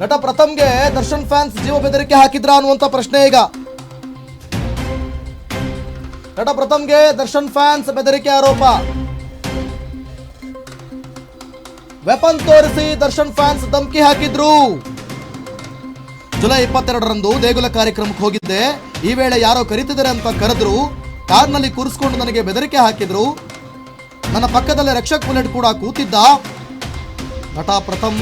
ನಟ ಪ್ರಥಮ್ಗೆ ದರ್ಶನ್ ಫ್ಯಾನ್ಸ್ ಜೀವ ಬೆದರಿಕೆ ಹಾಕಿದ್ರ ಅನ್ನುವಂತ ಪ್ರಶ್ನೆ ಈಗ. ನಟ ಪ್ರಥಮ್ಗೆ ದರ್ಶನ್ ಫ್ಯಾನ್ಸ್ ಬೆದರಿಕೆ ಆರೋಪ. ವೆಪನ್ ತೋರಿಸಿ ದರ್ಶನ್ ಫ್ಯಾನ್ಸ್ ಧಮಕಿ ಹಾಕಿದ್ರು. ಜುಲೈ ಇಪ್ಪತ್ತೆರಡರಂದು ದೇಗುಲ ಕಾರ್ಯಕ್ರಮಕ್ಕೆ ಹೋಗಿದ್ದೆ. ಈ ವೇಳೆ ಯಾರೋ ಕರೀತಿದ್ದಾರೆ ಅಂತ ಕರೆದ್ರು. ಕಾರ್ನಲ್ಲಿ ಕೂರಿಸ್ಕೊಂಡು ನನಗೆ ಬೆದರಿಕೆ ಹಾಕಿದ್ರು. ನನ್ನ ಪಕ್ಕದಲ್ಲೇ ರಕ್ಷಕ್ ಬುಲೆಟ್ ಕೂಡ ಕೂತಿದ್ದ. ನಟ ಪ್ರಥಮ್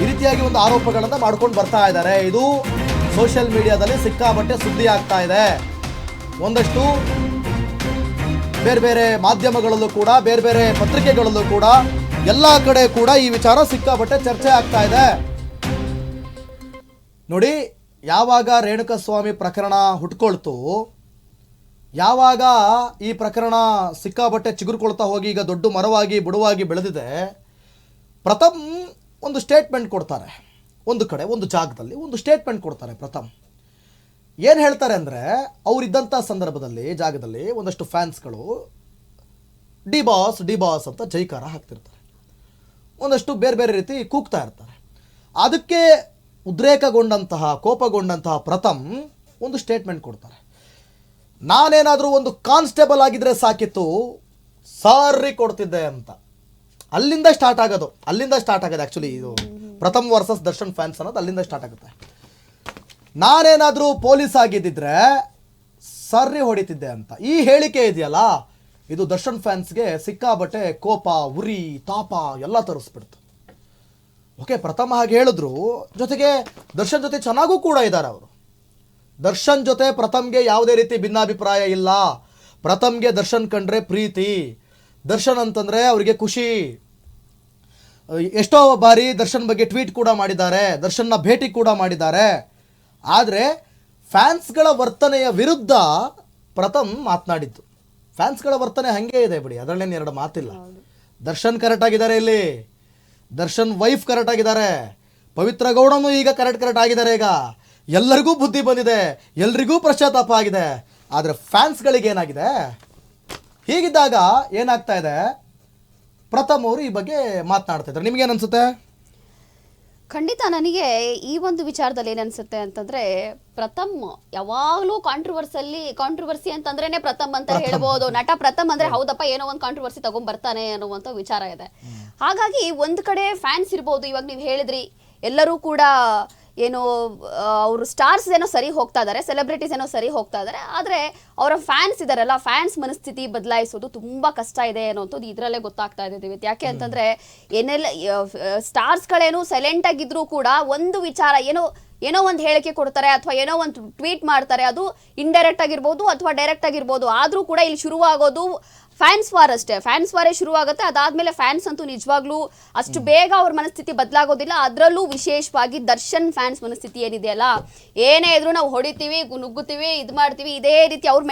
ಈ ರೀತಿಯಾಗಿ ಒಂದು ಆರೋಪಗಳನ್ನ ಮಾಡ್ಕೊಂಡು ಬರ್ತಾ ಇದ್ದಾರೆ. ಇದು ಸೋಷಿಯಲ್ ಮೀಡಿಯಾದಲ್ಲಿ ಸಿಕ್ಕಾಪಟ್ಟೆ ಸುದ್ದಿ ಆಗ್ತಾ ಇದೆ. ಒಂದಷ್ಟು ಬೇರೆ ಬೇರೆ ಮಾಧ್ಯಮಗಳಲ್ಲೂ ಕೂಡ, ಬೇರೆ ಬೇರೆ ಪತ್ರಿಕೆಗಳಲ್ಲೂ ಕೂಡ, ಎಲ್ಲ ಕಡೆ ಕೂಡ ಈ ವಿಚಾರ ಸಿಕ್ಕಾಪಟ್ಟೆ ಚರ್ಚೆ ಆಗ್ತಾ ಇದೆ. ನೋಡಿ, ಯಾವಾಗ ರೇಣುಕಸ್ವಾಮಿ ಪ್ರಕರಣ ಹುಟ್ಕೊಳ್ತು, ಯಾವಾಗ ಈ ಪ್ರಕರಣ ಸಿಕ್ಕಾಪಟ್ಟೆ ಚಿಗುರುಕೊಳ್ತಾ ಹೋಗಿ ಈಗ ದೊಡ್ಡ ಮರವಾಗಿ, ಬುಡವಾಗಿ ಬೆಳೆದಿದೆ, ಪ್ರಥಮ್ ಒಂದು ಸ್ಟೇಟ್ಮೆಂಟ್ ಕೊಡ್ತಾರೆ. ಒಂದು ಕಡೆ, ಒಂದು ಜಾಗದಲ್ಲಿ ಒಂದು ಸ್ಟೇಟ್ಮೆಂಟ್ ಕೊಡ್ತಾರೆ ಪ್ರಥಮ್. ಏನು ಹೇಳ್ತಾರೆ ಅಂದರೆ ಅವರಿದ್ದಂಥ ಸಂದರ್ಭದಲ್ಲಿ, ಜಾಗದಲ್ಲಿ ಒಂದಷ್ಟು ಫ್ಯಾನ್ಸ್ಗಳು ಡಿ ಬಾಸ್ ಡಿ ಬಾಸ್ ಅಂತ ಜೈಕಾರ ಹಾಕ್ತಿರ್ತಾರೆ. ಒಂದಷ್ಟು ಬೇರೆ ಬೇರೆ ರೀತಿ ಕೂಗ್ತಾ ಇರ್ತಾರೆ. ಅದಕ್ಕೆ ಉದ್ರೇಕಗೊಂಡಂತಹ, ಕೋಪಗೊಂಡಂತಹ ಪ್ರಥಮ್ ಒಂದು ಸ್ಟೇಟ್ಮೆಂಟ್ ಕೊಡ್ತಾರೆ. ನಾನೇನಾದರೂ ಒಂದು ಕಾನ್ಸ್ಟೇಬಲ್ ಆಗಿದ್ರೆ ಸಾಕಿತ್ತು, ಸಾರಿ ಕೊಡ್ತಿದ್ದೆ ಅಂತ. ಅಲ್ಲಿಂದ ಸ್ಟಾರ್ಟ್ ಆಗೋದು, ಅಲ್ಲಿಂದ ಸ್ಟಾರ್ಟ್ ಆಗೋದು ಆ್ಯಕ್ಚುಲಿ ಇದು. ಪ್ರಥಮ್ ವರ್ಸಸ್ ದರ್ಶನ್ ಫ್ಯಾನ್ಸ್ ಅನ್ನೋದು ಅಲ್ಲಿಂದ ಸ್ಟಾರ್ಟ್ ಆಗುತ್ತೆ. ನಾನೇನಾದರೂ ಪೊಲೀಸ್ ಆಗಿದ್ದಿದ್ರೆ ಸರ್ರಿ ಹೊಡಿತಿದ್ದೆ ಅಂತ. ಈ ಹೇಳಿಕೆ ಇದೆಯಲ್ಲ, ಇದು ದರ್ಶನ್ ಫ್ಯಾನ್ಸ್ಗೆ ಸಿಕ್ಕಾಬಟ್ಟೆ ಕೋಪ, ಉರಿ, ತಾಪ ಎಲ್ಲ ತರಿಸ್ಬಿಡ್ತು. ಓಕೆ ಪ್ರಥಮ ಹಾಗೆ ಹೇಳಿದ್ರು, ಜೊತೆಗೆ ದರ್ಶನ್ ಜೊತೆ ಚೆನ್ನಾಗೂ ಕೂಡ ಇದ್ದಾರೆ ಅವರು. ದರ್ಶನ್ ಜೊತೆ ಪ್ರಥಮ್ಗೆ ಯಾವುದೇ ರೀತಿ ಭಿನ್ನಾಭಿಪ್ರಾಯ ಇಲ್ಲ. ಪ್ರಥಮ್ಗೆ ದರ್ಶನ್ ಕಂಡ್ರೆ ಪ್ರೀತಿ. ದರ್ಶನ್ ಅಂತಂದ್ರೆ ಅವರಿಗೆ ಖುಷಿ. ಎಷ್ಟೋ ಬಾರಿ ದರ್ಶನ್ ಬಗ್ಗೆ ಟ್ವೀಟ್ ಕೂಡ ಮಾಡಿದ್ದಾರೆ ದರ್ಶನ್ನ ಭೇಟಿ ಕೂಡ ಮಾಡಿದ್ದಾರೆ. ಆದರೆ ಫ್ಯಾನ್ಸ್ಗಳ ವರ್ತನೆಯ ವಿರುದ್ಧ ಪ್ರಥಮ್ ಮಾತನಾಡಿದ್ದು. ಫ್ಯಾನ್ಸ್ಗಳ ವರ್ತನೆ ಹಂಗೆ ಇದೆ ಬಿಡಿ ಅದರಲ್ಲೇನು ಎರಡು ಮಾತಿಲ್ಲ. ದರ್ಶನ್ ಕರೆಕ್ಟ್ ಆಗಿದ್ದಾರೆ ಇಲ್ಲಿ. ದರ್ಶನ್ ವೈಫ್ ಕರೆಕ್ಟ್ ಆಗಿದ್ದಾರೆ. ಪವಿತ್ರ ಗೌಡನು ಈಗ ಕರೆಕ್ಟ್ ಕರೆಕ್ಟ್ ಆಗಿದ್ದಾರೆ ಈಗ. ಎಲ್ಲರಿಗೂ ಬುದ್ಧಿ ಬಂದಿದೆ ಎಲ್ರಿಗೂ ಪಶ್ಚಾತ್ತಾಪ ಆಗಿದೆ. ಆದರೆ ಫ್ಯಾನ್ಸ್ಗಳಿಗೆ ಏನಾಗಿದೆ? ಹೀಗಿದ್ದಾಗ ಏನಾಗ್ತಾ ಇದೆ? ಪ್ರಥಮ್ ಅವರು ಈ ಬಗ್ಗೆ ಮಾತನಾಡ್ತಾ ಇದ್ದಾರೆ. ನಿಮ್ಗೇನು ಅನ್ಸುತ್ತೆ? ಖಂಡಿತ ನನಗೆ ಈ ಒಂದು ವಿಚಾರದಲ್ಲಿ ಏನನ್ಸುತ್ತೆ ಅಂತಂದ್ರೆ ಪ್ರಥಮ್ ಯಾವಾಗಲೂ ಕಾಂಟ್ರವರ್ಸಲ್ಲಿ ಕಾಂಟ್ರವರ್ಸಿ ಅಂತಂದ್ರೇನೆ ಪ್ರಥಮ್ ಅಂತ ಹೇಳ್ಬೋದು. ನಟ ಪ್ರಥಮ್ ಅಂದ್ರೆ ಹೌದಪ್ಪ ಏನೋ ಒಂದು ಕಾಂಟ್ರವರ್ಸಿ ತಗೊಂಡ್ ಬರ್ತಾನೆ ಅನ್ನುವಂತ ವಿಚಾರ ಇದೆ. ಹಾಗಾಗಿ ಒಂದ್ ಕಡೆ ಫ್ಯಾನ್ಸ್ ಇರ್ಬೋದು. ಇವಾಗ ನೀವು ಹೇಳಿದ್ರಿ ಎಲ್ಲರೂ ಕೂಡ ಏನು ಅವರು ಸ್ಟಾರ್ಸ್ ಏನೋ ಸರಿ ಹೋಗ್ತಾ ಇದ್ದಾರೆ ಸೆಲೆಬ್ರಿಟೀಸ್ ಏನೋ ಸರಿ ಹೋಗ್ತಾ ಇದ್ದಾರೆ ಆದರೆ ಅವರ ಫ್ಯಾನ್ಸ್ ಇದಾರಲ್ಲ ಫ್ಯಾನ್ಸ್ ಮನಸ್ಥಿತಿ ಬದಲಾಯಿಸೋದು ತುಂಬ ಕಷ್ಟ ಇದೆ ಅನ್ನೋಂಥದ್ದು ಇದರಲ್ಲೇ ಗೊತ್ತಾಗ್ತಾ ಇದೆ ದಿವ್ಯತ್. ಯಾಕೆ ಅಂತಂದ್ರೆ, ಏನೆಲ್ಲ ಸ್ಟಾರ್ಸ್ಗಳೇನು ಸೈಲೆಂಟ್ ಆಗಿದ್ರು ಕೂಡ ಒಂದು ವಿಚಾರ, ಏನೋ ಏನೋ ಒಂದು ಹೇಳಿಕೆ ಕೊಡ್ತಾರೆ ಅಥವಾ ಏನೋ ಒಂದು ಟ್ವೀಟ್ ಮಾಡ್ತಾರೆ ಅದು ಇಂಡೈರೆಕ್ಟ್ ಆಗಿರ್ಬೋದು ಅಥವಾ ಡೈರೆಕ್ಟ್ ಆಗಿರ್ಬೋದು. ಆದರೂ ಕೂಡ ಇಲ್ಲಿ ಶುರುವಾಗೋದು ಫ್ಯಾನ್ಸ್ ವಾರ್ ಅಷ್ಟೇ. ಫ್ಯಾನ್ಸ್ ವಾರೇ ಶುರುವಾಗುತ್ತೆ. ಅದಾದ್ಮೇಲೆ ಫ್ಯಾನ್ಸ್ ಅಂತೂ ನಿಜವಾಗ್ಲೂ ಅಷ್ಟು ಬೇಗ ಅವ್ರ ಮನಸ್ಥಿತಿ ಬದಲಾಗೋದಿಲ್ಲ. ಅದರಲ್ಲೂ ವಿಶೇಷವಾಗಿ ದರ್ಶನ್ ಫ್ಯಾನ್ಸ್ ಮನಸ್ಥಿತಿ ಏನಿದೆಯಲ್ಲ ಏನೇ ಇದ್ರು ನಾವು ಹೊಡಿತೀವಿ ನುಗ್ಗುತ್ತೀವಿ ಇದು ಮಾಡ್ತೀವಿ ಇದೇ ರೀತಿ ಅವ್ರ